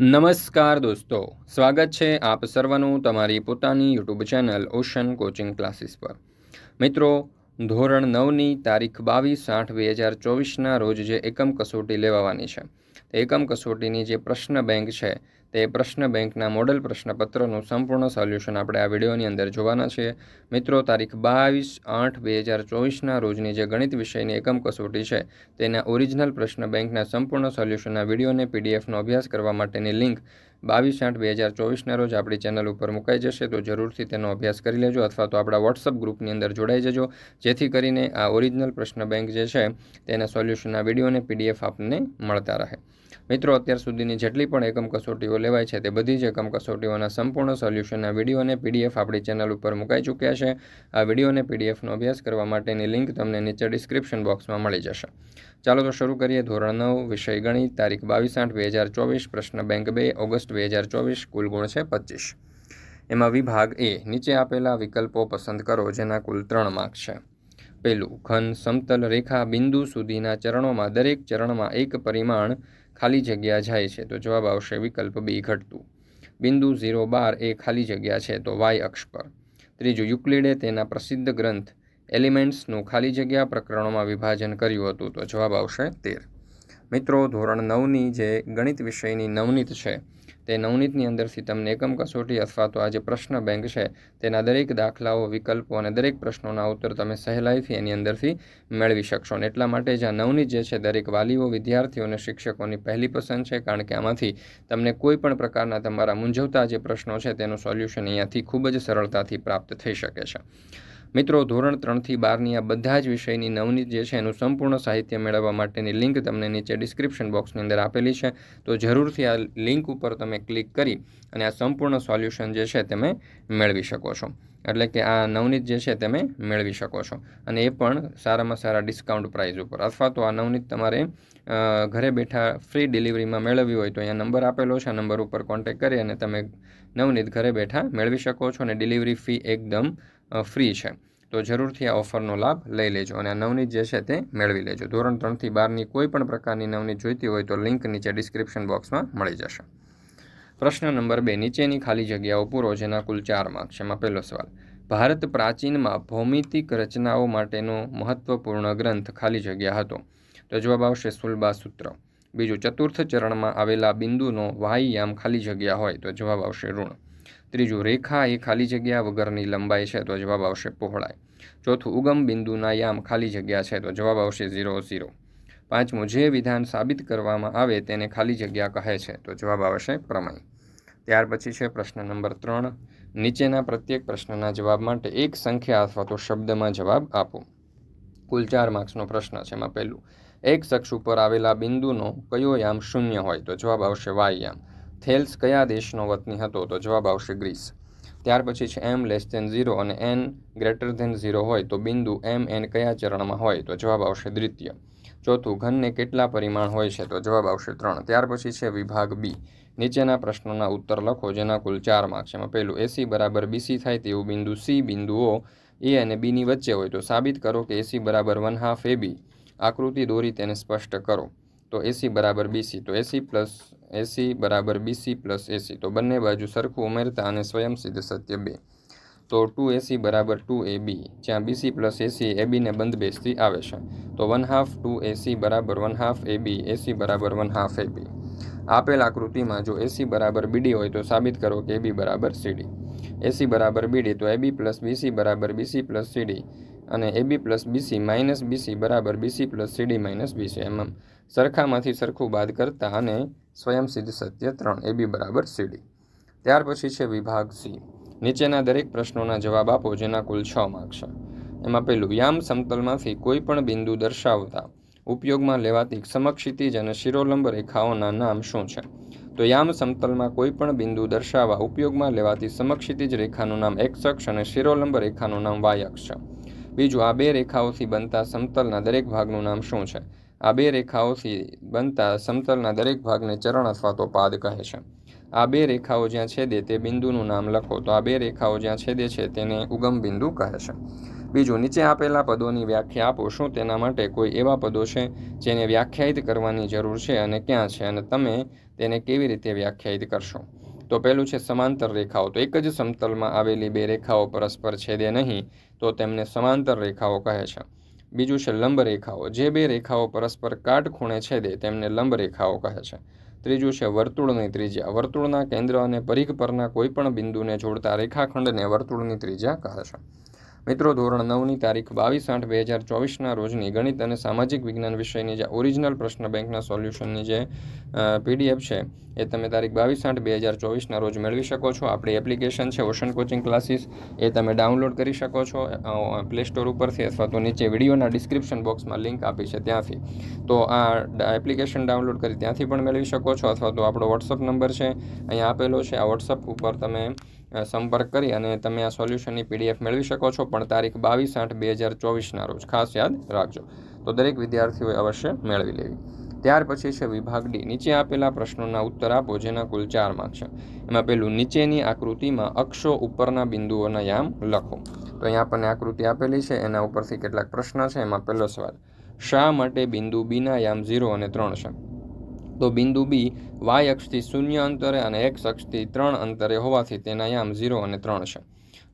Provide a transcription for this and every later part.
નમસ્કાર દોસ્તો, સ્વાગત છે આપ સર્વનું તમારી પોતાની YouTube channel ocean coaching classes પર. મિત્રો, ધોરણ નવની તારીખ બાવીસ આઠ બે હજાર ચોવીસના રોજ જે એકમ કસોટી લેવાવાની છે એકમ કસોટીની જે પ્રશ્ન બેંક છે તે પ્રશ્ન બેંકના મોડલ પ્રશ્નપત્રનું સંપૂર્ણ સોલ્યુશન આપણે આ વિડીયોની અંદર જોવાના છીએ મિત્રો, તારીખ બાવીસ આઠ બે હજાર ચોવીસના રોજની જે ગણિત વિષયની એકમ કસોટી છે, તેના ઓરિજિનલ પ્રશ્ન બેંકના સંપૂર્ણ સોલ્યુશનના વિડીયોને પીડીએફનો અભ્યાસ કરવા માટેની લિંક બાવીસ આઠ બે હજાર ચોવીસના રોજ આપણી ચેનલ ઉપર મુકાઈ જશે. તો જરૂરથી તેનો અભ્યાસ કરી લેજો અથવા તો આપણા વોટ્સઅપ ગ્રુપની અંદર જોડાઈ જજો, જેથી કરીને આ ઓરિજિનલ પ્રશ્ન બેંક જે છે, તેના સોલ્યુશનના વિડીયોને પીડીએફ આપને મળતા રહે. મિત્રો, અત્યાર સુધીની જેટલી પણ એકમ કસોટીઓ લેવાય છે તે બધી જ એકમ કસોટીઓના સંપૂર્ણ સોલ્યુશનના વીડિયો પીડીએફ આપણી ચેનલ ઉપર મુકાઈ ચૂક્યા છે. આ વીડિયો પીડીએફનો અભ્યાસ કરવા માટેની લિંક તમને નીચે ડિસ્ક્રિપ્શન બોક્સમાં મળી જશે. ચાલો તો શરૂ કરીએ. ધોરણ નવ, વિષય ગણિત, તારીખ બાવીસ આઠ, બે હજાર ચોવીસ, પ્રશ્ન બેંક બે, ઓગસ્ટ બે હજાર ચોવીસ, કુલ ગુણ છે પચીસ. એમાં વિભાગ એ નીચે આપેલા વિકલ્પો પસંદ કરો, જેના કુલ ત્રણ માર્ક છે. પહેલું, ઘન સમતલ રેખા બિંદુ સુધીના ચરણોમાં દરેક ચરણમાં એક પરિમાણ ખાલી જગ્યા જાય છે, તો જવાબ આવશે વિકલ્પ બી ઘટતું. બિંદુ ઝીરો બાર એ ખાલી જગ્યા છે, તો વાય અક્ષ પર. ત્રીજું યુક્લિડે તેના પ્રસિદ્ધ ગ્રંથ એલિમેન્ટ્સનું ખાલી જગ્યા પ્રકરણોમાં વિભાજન કર્યું હતું, તો જવાબ આવશે તેર. મિત્રો, ધોરણ નવની જે ગણિત વિષયની નવનીત છે તે નવનીતની અંદરથી તમને એકમ કસોટી અથવા તો આ જે પ્રશ્ન બેંક છે, તેના દરેક દાખલાઓ, વિકલ્પો અને દરેક પ્રશ્નોના ઉત્તર તમે સહેલાઈથી એની અંદરથી મેળવી શકશો. અને એટલા માટે જ આ નવનીત જે છે, દરેક વાલીઓ, વિદ્યાર્થીઓ અને શિક્ષકોની પહેલી પસંદ છે, કારણ કે આમાંથી તમને કોઈ પણ પ્રકારના તમારા મૂંઝવતા જે પ્રશ્નો છે, તેનું સોલ્યુશન અહીંયાથી ખૂબ જ સરળતાથી પ્રાપ્ત થઈ શકે છે. મિત્રો, ધોરણ ત્રણથી બારની આ બધા જ વિષયની નવનીત જે છે એનું સંપૂર્ણ સાહિત્ય મેળવવા માટેની લિંક તમને નીચે ડિસ્ક્રિપ્શન બોક્સની અંદર આપેલી છે. તો જરૂરથી આ લિંક ઉપર તમે ક્લિક કરી અને આ સંપૂર્ણ સોલ્યુશન જે છે તમે મેળવી શકો છો. એટલે કે આ નવનીત જે છે તમે મેળવી શકો છો. અને એ પણ સારામાં સારા ડિસ્કાઉન્ટ પ્રાઇઝ ઉપર. અથવા તો આ નવનીત તમારે ઘરે બેઠા ફ્રી ડિલિવરીમાં મેળવવી હોય તો અહીંયા નંબર આપેલો છે. નંબર ઉપર કોન્ટેક કરી અને તમે નવનીત ઘરે બેઠા મેળવી શકો છો અને ડિલિવરી ફી એકદમ ફ્રી છે. તો જરૂરથી આ ઓફરનો લાભ લઈ લેજો અને આ નવનીત જે છે તે મેળવી લેજો. ધોરણ ત્રણથી બારની કોઈ પણ પ્રકારની નવનીત જોઈતી હોય તો લિંક નીચે ડિસ્ક્રિપ્શન બોક્સમાં મળી જશે. પ્રશ્ન નંબર બે, નીચેની ખાલી જગ્યાઓ પૂરો જેના કુલ ચાર માર્ક છે એમાં પહેલો સવાલ. ભારત પ્રાચીનમાં ભૌમિતિક રચનાઓ માટેનો મહત્વપૂર્ણ ગ્રંથ ખાલી જગ્યા હતો. તો જવાબ આવશે સુલબા સૂત્ર. બીજું, ચતુર્થ ચરણમાં આવેલા બિંદુનો વાહયામ ખાલી જગ્યા હોય તો જવાબ આવશે ઋણ. ત્રીજું, રેખા એ ખાલી જગ્યા વગરની લંબાઈ છે તો જવાબ આવશે પહોળાઈ. ચોથું, ઉગમ બિંદુના યામ ખાલી જગ્યા છે તો જવાબ આવશે ઝીરો ઝીરો. પાંચમું, જે વિધાન સાબિત કરવામાં આવે તેને ખાલી જગ્યા કહે છે. તો જવાબ આવશે પ્રમેય ત્યાર પછી છે પ્રશ્ન નંબર ત્રણ. નીચેના પ્રત્યેક પ્રશ્નના જવાબ માટે એક સંખ્યા અથવા તો શબ્દમાં જવાબ આપો. કુલ ચાર માર્ક્સનો પ્રશ્ન છે એમાં પહેલું. એક શખ્સ ઉપર આવેલા બિંદુનો કયો યામ શૂન્ય હોય? તો જવાબ આવશે વાય યામ. થેલ્સ કયા દેશનો વતની હતો? તો જવાબ આવશે ગ્રીસ. ત્યાર પછી છે એમ લેસ ધેન ઝીરો અને એન ગ્રેટર ધેન ઝીરો હોય તો બિંદુ એમ એન કયા ચરણમાં હોય? તો જવાબ આવશે દ્વિતીય. ચોથું, ઘનને કેટલા પરિમાણ હોય છે? તો જવાબ આવશે ત્રણ. ત્યાર પછી છે વિભાગ બી. નીચેના પ્રશ્નોના ઉત્તર લખો, જેના કુલ ચાર માર્ક છે. એમાં પહેલું એસી બરાબર બીસી થાય તેવું બિંદુ સી બિંદુઓ એ અને બીની વચ્ચે હોય. તો સાબિત કરો કે એસી બરાબર વન હાફ એ બી આકૃતિ દોરી તેને સ્પષ્ટ કરો. તો એસી બરાબર બીસી તો એસી પ્લસ એસી બરાબર બીસી પ્લસ એસી તો બંને બાજુ સરખું ઉમેરતા અને સ્વયંસિદ્ધ સત્ય બે. તો ટુ એસી બરાબર ટુ એ બી, જ્યાં બીસી પ્લસ એસી એ બીને બંધ બેસતી આવે છે. તો વન હાફ ટુ એસી બરાબર વન હાફ એ બી, એસી બરાબર વન હાફ એ બી. આપેલ આકૃતિમાં જો એસી બરાબર બીડી હોય તો સાબિત કરો કે એ બી બરાબર સીડી. એસી બરાબર બીડી તો એ બી પ્લસ બીસી બરાબર બીસી પ્લસ સીડી. અને A B plus BC minus BC બરાબર BC plus CD minus BC એમ સરખામાંથી સરખું બાદ કરતા અને સ્વયંસિદ્ધ સત્ય ત્રણ એ બી બરાબર સીડી. ત્યાર પછી છે વિભાગ સી. નીચેના દરેક પ્રશ્નોના જવાબ આપો, જેના કુલ છ માર્ક છે. એમાં પહેલું, યામ સમતલમાંથી કોઈ પણ બિંદુ દર્શાવતા ઉપયોગમાં લેવાતી સમક્ષિતિજ અને શિરોલંબ રેખાઓના નામ શું છે? તો યામ સમતલમાં કોઈ પણ બિંદુ દર્શાવવા ઉપયોગમાં લેવાતી સમક્ષિતિજ રેખાનું નામ એક્સ અક્ષ અને શિરોલંબ રેખાનું નામ વાય અક્ષ છે. બીજું, આ બે રેખાઓથી બનતા સમતલના દરેક ભાગનું નામ શું છે? આ બે રેખાઓથી બનતા સમતલના દરેક ભાગને ચરણ અથવા તો પાદ કહે છે. આ બે રેખાઓ જ્યાં છેદે તે બિંદુનું નામ લખો. તો આ બે રેખાઓ જ્યાં છેદે છે તેને ઉગમ બિંદુ કહે છે. બીજું નીચે આપેલા પદોની વ્યાખ્યા આપો. શું તેના માટે કોઈ એવા પદો છે જેને વ્યાખ્યાયિત કરવાની જરૂર છે અને ક્યાં છે? અને તમે તેને કેવી રીતે વ્યાખ્યાયિત કરશો? તો પહેલું છે સમાંતર રેખાઓ. તો એક જ સમતલમાં આવેલી બે રેખાઓ પરસ્પર છેદે નહીં, તો તેમને સમાંતર રેખાઓ કહે છે. બીજું છે લંબ રેખાઓ. જે બે રેખાઓ પરસ્પર કાટખૂણે છેદે, તેમને લંબ રેખાઓ કહે છે. ત્રીજું છે વર્તુળની ત્રિજ્યા. વર્તુળના કેન્દ્ર અને પરિઘ પરના કોઈપણ બિંદુને જોડતા રેખાખંડને વર્તુળની ત્રિજ્યા કહે છે. મિત્રો, ધોરણ નવની તારીખ બાવીસ આઠ બે હજાર ચોવીસના રોજની ગણિત અને સામાજિક વિજ્ઞાન વિષયની જે ઓરિજિનલ પ્રશ્ન બેંકના સોલ્યુશનની જે પીડીએફ છે, એ તમે તારીખ બાવીસ આઠ બે હજાર ચોવીસના રોજ મેળવી શકો છો. આપણી એપ્લિકેશન છે ઓશન કોચિંગ ક્લાસીસ એ તમે ડાઉનલોડ કરી શકો છો પ્લે સ્ટોર ઉપરથી અથવા તો નીચે વિડીયોના ડિસ્ક્રિપ્શન બોક્સમાં લિંક આપી છે ત્યાંથી. તો આ એપ્લિકેશન ડાઉનલોડ કરી ત્યાંથી પણ મેળવી શકો છો અથવા તો આપણો વોટ્સઅપ નંબર છે, અહીંયા આપેલો છે. આ વોટ્સઅપ ઉપર તમે સંપર્ક કરી અને તમે આ સોલ્યુશનની પીડીએફ મેળવી શકો છો. પણ તારીખ બાવીસ આઠ બે હજાર ચોવીસના રોજ. ખાસ યાદ રાખજો. તો દરેક વિદ્યાર્થીઓએ અવશ્ય મેળવી લેવી. ત્યાર પછી છે વિભાગ ડી. નીચે આપેલા પ્રશ્નોના ઉત્તર આપો, જેના કુલ ચાર માર્ક છે. એમાં પેલું, નીચેની આકૃતિમાં અક્ષો ઉપરના બિંદુઓના યામ લખો. તો અહીંયા આપણને આકૃતિ આપેલી છે, એના ઉપરથી કેટલાક પ્રશ્ન છે, એમાં પહેલો સવાલ, શા માટે બિંદુ બીના યામ ઝીરો અને ત્રણ છે? તો બિંદુ બી વાય અક્ષથી શૂન્ય અંતરે અને એક્સ અક્ષથી ત્રણ અંતરે હોવાથી તેના યામ ઝીરો અને ત્રણ છે.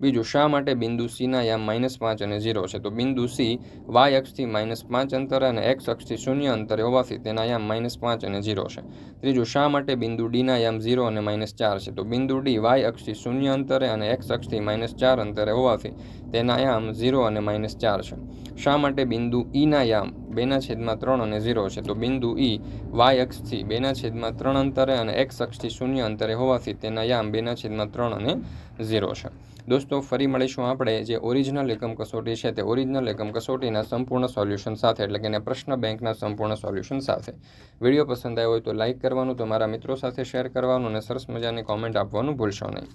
બીજું, શા માટે બિંદુ સીના યામ માઇનસ પાંચ અને ઝીરો છે? તો બિંદુ સી વાય અક્ષથી માઇનસ પાંચ અંતરે અને એક્સ અક્ષથી શૂન્ય અંતરે હોવાથી તેના યામ માઇનસ પાંચ અને ઝીરો છે. ત્રીજું, શા માટે બિંદુ ડીના યામ ઝીરો અને માઇનસ ચાર છે? તો બિંદુ ડી વાય અક્ષથી શૂન્ય અંતરે અને એક્સ અક્ષથી માઇનસ ચાર અંતરે હોવાથી તેના યામ ઝીરો અને માઇનસ ચાર છે. શા માટે બિંદુ ઈના યામ બેના છેદમાં ત્રણ અને ઝીરો છે. તો બિંદુ ઈ વાય અક્ષથી બેના છેદમાં ત્રણ અંતરે અને એક્સ અક્ષથી શૂન્ય અંતરે હોવાથી તેના યામ બેના છેદમાં ત્રણ અને ઝીરો છે. દોસ્તો, ફરી મળીશું આપણે જે ઓરિજિનલ એકમ કસોટી છે તે ઓરિજિનલ એકમ કસોટીના સંપૂર્ણ સોલ્યુશન સાથે, એટલે કે એને પ્રશ્ન બેંકના સંપૂર્ણ સોલ્યુશન સાથે. વીડિયો પસંદ આવ્યો હોય તો લાઇક કરવાનું, તમારા મિત્રો સાથે શેર કરવાનું અને સરસ મજાની કોમેન્ટ આપવાનું ભૂલશો નહીં.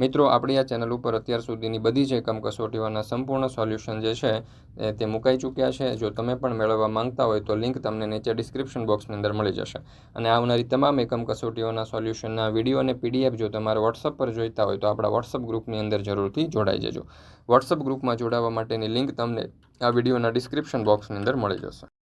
મિત્રો, આપણી આ ચેનલ ઉપર અત્યાર સુધીની બધી જ એકમ કસોટીઓના સંપૂર્ણ સોલ્યુશન જે છે તે મુકાઈ ચૂક્યા છે. જો તમે પણ મેળવવા માંગતા હોય તો લિંક તમને નીચે ડિસ્ક્રિપ્શન બોક્સની અંદર મળી જશે. અને આવનારી તમામ એકમ કસોટીઓના સોલ્યુશનના વીડિયો અને પીડીએફ જો તમારે વોટ્સઅપ પર જોઈતા હોય તો આપણા વોટ્સઅપ ગ્રુપની અંદર જરૂરથી જોડાઈ જજો. વોટ્સઅપ ગ્રુપમાં જોડાવા માટેની લિંક તમને આ વિડીયોના ડિસ્ક્રિપ્શન બોક્સની અંદર મળી જશે.